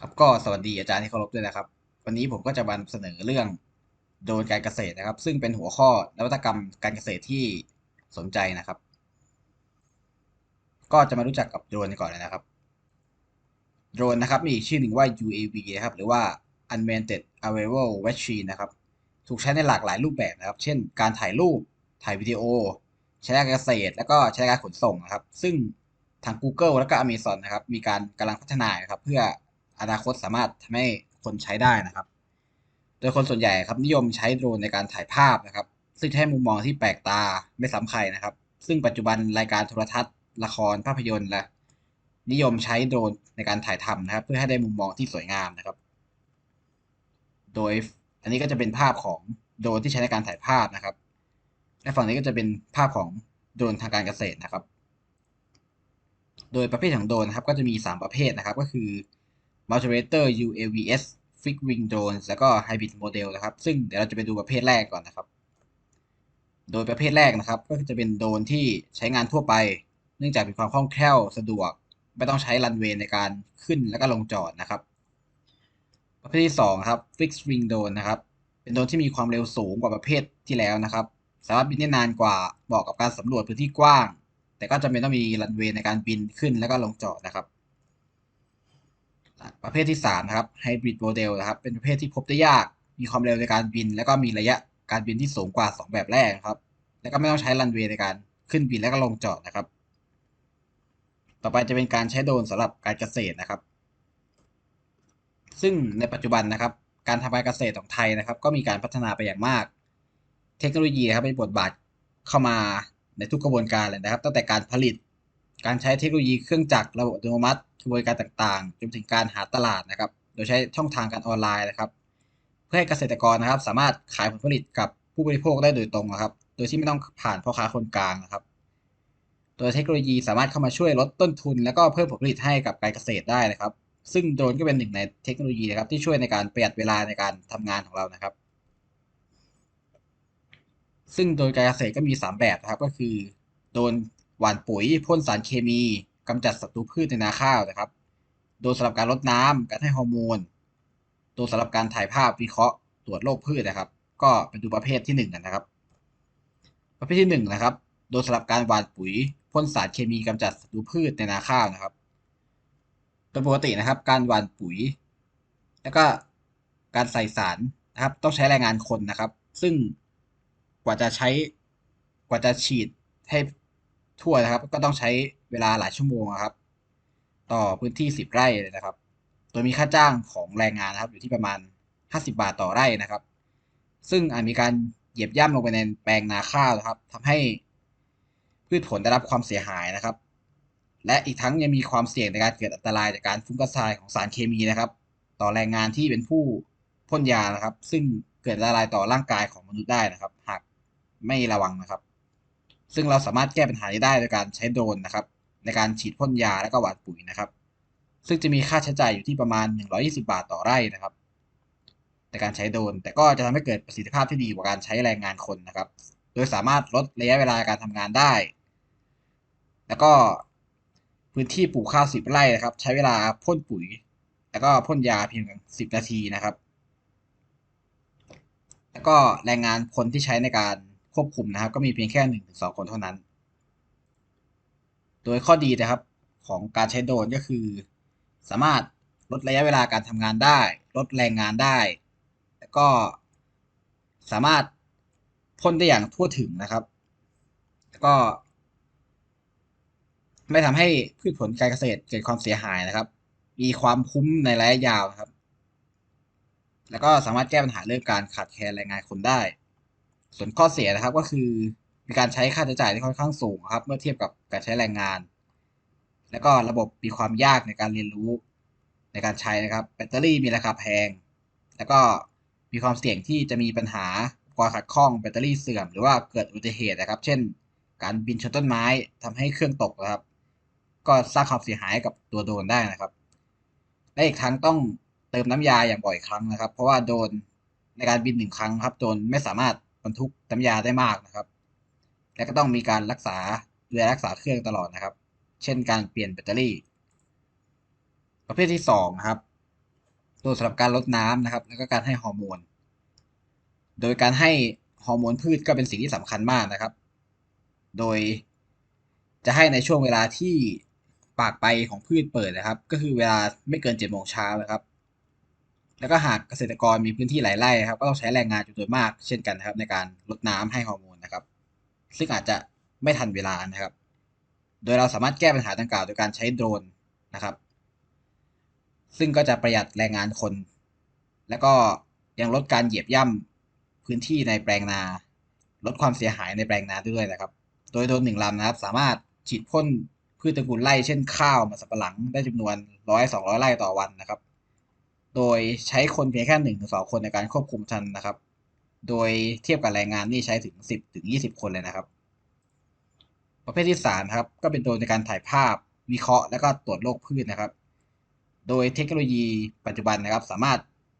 ครับก็สวัสดีอาจารย์ที่เคารพด้วยนะครับ วันนี้ผมก็จะมาเสนอเรื่องโดรนการเกษตรนะครับ ซึ่งเป็นหัวข้อนวัตกรรมการเกษตรที่สนใจนะครับ ก็จะมารู้จักกับโดรนก่อนเลยนะครับ โดรนนะครับมีชื่อหนึ่งว่า UAV นะครับหรือว่า Unmanned Aerial Machine นะครับ ถูกใช้ในหลากหลายรูปแบบนะครับ เช่น การถ่ายรูปถ่ายวิดีโอ ใช้การเกษตร แล้วก็ใช้การขนส่งนะครับ ซึ่งทาง Google แล้วก็ Amazon นะครับ มีการกำลังพัฒนานะครับ เพื่อ อนาคตสามารถทำให้คนใช้ได้นะครับ โดยคนส่วนใหญ่ครับนิยมใช้โดรนในการถ่ายภาพนะครับ ซึ่งให้มุมมองที่แปลกตาไม่ซ้ำใครนะครับ ซึ่งปัจจุบันรายการโทรทัศน์ ละครภาพยนตร์และนิยมใช้โดรนในการถ่ายทำนะครับ เพื่อให้ได้มุมมองที่สวยงามนะครับ โดยอันนี้ก็จะเป็นภาพของโดรนที่ใช้ในการถ่ายภาพนะครับ และฝั่งนี้ก็จะเป็นภาพของโดรนทางการเกษตรนะครับ โดยประเภทของโดรนนะครับก็จะมี 3 ประเภทนะครับ ก็คือ Multirator UAVs Fixed Wing Drones แล้วก็ Hybrid Model นะครับ ซึ่งเดี๋ยวเราจะไปดูประเภทแรกก่อนนะครับ โดยประเภทแรกนะครับ ก็จะเป็นโดรนที่ใช้งานทั่วไป เนื่องจากมีความคล่องแคล่วสะดวก ไม่ต้องใช้รันเวย์ในการขึ้นและก็ลงจอดนะครับ ประเภทที่2ครับ Fixed Wing Drone นะครับ เป็นโดรนที่มีความเร็วสูงกว่าประเภทที่แล้วนะครับ สามารถบินได้นานกว่าเหมาะกับการสำรวจพื้นที่กว้าง แต่ก็จำเป็นต้องมีรันเวย์ในการบินขึ้นและก็ลงจอดนะครับ ประเภทที่3นะครับ Hybrid Model นะครับ เป็นประเภทที่พบได้ยาก มีความเร็วในการบิน และก็มีระยะการบินที่สูงกว่า 2 แบบแรกครับ และก็ไม่ต้องใช้รันเวย์ในการขึ้นบินและก็ลงจอดนะครับ ต่อไปจะเป็นการใช้โดรนสำหรับการเกษตรนะครับ ซึ่งในปัจจุบันนะครับ การทำการเกษตรของไทยนะครับ ก็มีการพัฒนาไปอย่างมาก เทคโนโลยีครับเป็นบทบาทเข้ามาในทุกกระบวนการเลยนะครับ ตั้งแต่การผลิต การใช้เทคโนโลยีเครื่องจักรระบบอัตโนมัติกระบวนการต่างๆ จนถึงการหาตลาดนะครับ โดยใช้ช่องทางการออนไลน์นะครับ เพื่อให้เกษตรกรนะครับ สามารถขายผลผลิตกับผู้บริโภคได้โดยตรงนะครับ โดยที่ไม่ต้องผ่านพ่อค้าคนกลางนะครับโดยเทคโนโลยีสามารถเข้ามาช่วยลดต้นทุน และก็เพิ่มผลผลิตให้กับการเกษตรได้นะครับ ซึ่งโดรนก็เป็นหนึ่งในเทคโนโลยีนะครับที่ช่วยในการประหยัดเวลาในการทำงานของเรานะครับ ซึ่งโดยการเกษตรก็มี 3 แบบนะครับก็คือโดรน หว่านปุ๋ยพ่นสารเคมีกำจัดศัตรูพืชในนาข้าวนะครับ โดยสำหรับการลดน้ำการให้ฮอร์โมนโดยสำหรับการถ่ายภาพวิเคราะห์ตรวจโรคพืชนะครับ ก็เป็นดูประเภทที่1นนะครับ ประเภทที่1นะครับ โดยสำหรับการหว่านปุ๋ยพ่นสารเคมีกำจัดศัตรูพืชในนาข้าวนะครับโดยปกตินะครับ การหว่านปุ๋ย แล้วก็การใส่สารนะครับ ต้องใช้แรงงานคนนะครับ ซึ่งกว่าจะใช้กว่าจะฉีดให้ ทั่วนะครับ ก็ต้องใช้เวลาหลายชั่วโมงครับ ต่อพื้นที่ 10 ไร่เลยนะครับ โดยมีค่าจ้างของแรงงานนะครับ อยู่ที่ประมาณ 50 บาทต่อไร่นะครับ ซึ่งอาจมีการเหยียบย่ำลงไปในแปลงนาข้าวนะครับทำให้พืชผลได้รับความเสียหายนะครับ และอีกทั้งยังมีความเสี่ยงในการเกิดอันตรายจากการฟุ้งกระจายของสารเคมีนะครับ ต่อแรงงานที่เป็นผู้พ่นยานะครับ ซึ่งเกิดอันตรายต่อร่างกายของมนุษย์ได้นะครับ หากไม่ระวังนะครับ ซึ่งเราสามารถแก้ปัญหานี้ได้โดยการใช้โดรนนะครับ ในการฉีดพ่นยาและก็หว่านปุ๋ยนะครับ ซึ่งจะมีค่าใช้จ่ายอยู่ที่ประมาณ 120 บาทต่อไร่นะครับ ในการใช้โดรนแต่ก็จะทำให้เกิดประสิทธิภาพที่ดีกว่าการใช้แรงงานคนนะครับ โดยสามารถลดระยะเวลาการทำงานได้ แล้วก็พื้นที่ปลูกข้าวสิบไร่นะครับ ใช้เวลาพ่นปุ๋ย แล้วก็พ่นยาเพียงสิบนาทีนะครับ แล้วก็แรงงานคนที่ใช้ในการ ควบคุมนะครับ ก็มีเพียงแค่หนึ่งถึงสองคนเท่านั้น โดยข้อดีนะครับของการใช้โดรนก็คือ สามารถลดระยะเวลาการทำงานได้ ลดแรงงานได้ แล้วก็สามารถพ่นได้อย่างทั่วถึงนะครับ แล้วก็ ไม่ทำให้พืชผลการเกษตรเกิดความเสียหายนะครับ มีความคุ้มในระยะยาวครับ แล้วก็สามารถแก้ปัญหาเรื่องการขาดแคลนแรงงานคนได้ ส่วนข้อเสียนะครับก็คือมีการใช้ค่าใช้จ่ายที่ค่อนข้างสูงครับ เมื่อเทียบกับการใช้แรงงาน แล้วก็ระบบมีความยากในการเรียนรู้ในการใช้นะครับ แบตเตอรี่มีราคาแพง แล้วก็มีความเสี่ยงที่จะมีปัญหาความขัดข้องแบตเตอรี่เสื่อมหรือว่าเกิดอุบัติเหตุนะครับ เช่น การบินชนต้นไม้ทำให้เครื่องตกนะครับ ก็สร้างความเสียหายกับตัวโดรนได้นะครับ และอีกทั้งต้องเติมน้ำยาอย่างบ่อยครั้งนะครับ เพราะว่าโดรนในการบินหนึ่งครั้งครับโดรนไม่สามารถ รรทุกน้ำยาได้มากนะครับ และก็ต้องมีการรักษาดูแลรักษาเครื่องตลอดนะครับ เช่นการเปลี่ยนแบตเตอรี่ ประเภทที่2นะครับโดยสำหรับการลดน้ำนะครับ แล้วก็การให้ฮอร์โมน โดยการให้ฮอร์โมนพืชก็เป็นสิ่งที่สำคัญมากนะครับ โดยจะให้ในช่วงเวลาที่ปากไปของพืชเปิดนะครับ ก็คือเวลาไม่เกินเจ็ดโมงเช้านะครับ แล้วก็หากเกษตรกรมีพื้นที่หลายไร่ครับก็ต้องใช้แรงงานจำนวนมากเช่นกันนะครับ ในการลดน้ำให้ฮอร์โมนนะครับ ซึ่งอาจจะไม่ทันเวลานะครับ โดยเราสามารถแก้ปัญหาดังกล่าวโดยการใช้โดรนนะครับ ซึ่งก็จะประหยัดแรงงานคน แล้วก็ยังลดการเหยียบย่ำพื้นที่ในแปลงนา ลดความเสียหายในแปลงนาด้วยนะครับ โดยโดรนหนึ่งลำนะครับ สามารถฉีดพ่นพืชตระกูลไร่เช่นข้าวมันสำปะหลังได้จำนวนร้อยสองร้อยไร่ต่อวันนะครับ โดยใช้คนเพียงแค่หนึ่งถึงสองคนในการควบคุมทันนะครับ โดยเทียบกับแรงงานนี่ใช้ถึงสิบถึงยี่สิบคนเลยนะครับ ประเภทที่สามครับ ก็เป็นโดรนในการถ่ายภาพ วิเคราะห์ และก็ตรวจโรคพืชนะครับ โดยเทคโนโลยีปัจจุบันนะครับ สามารถ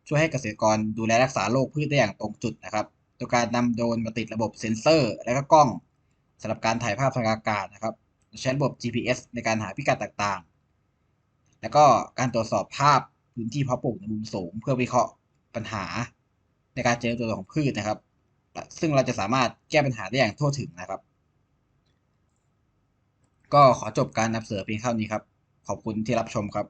ช่วยให้เกษตรกรดูแลรักษาโรคพืชได้อย่างตรงจุดนะครับโดยการนำโดรนมาติดระบบเซ็นเซอร์ และก็กล้องสำหรับการถ่ายภาพทางอากาศนะครับใช้ระบบ GPS ในการหาพิกัดต่างๆ แล้วก็การตรวจสอบภาพ พื้นที่เพาะปลูกในมุมสูง เพื่อวิเคราะห์ปัญหาในการเจริญเติบโตของพืชนะครับ ซึ่งเราจะสามารถแก้ปัญหาได้อย่างทั่วถึงนะครับ ก็ขอจบการนำเสนอเพียงเท่านี้ครับ ขอบคุณที่รับชมครับ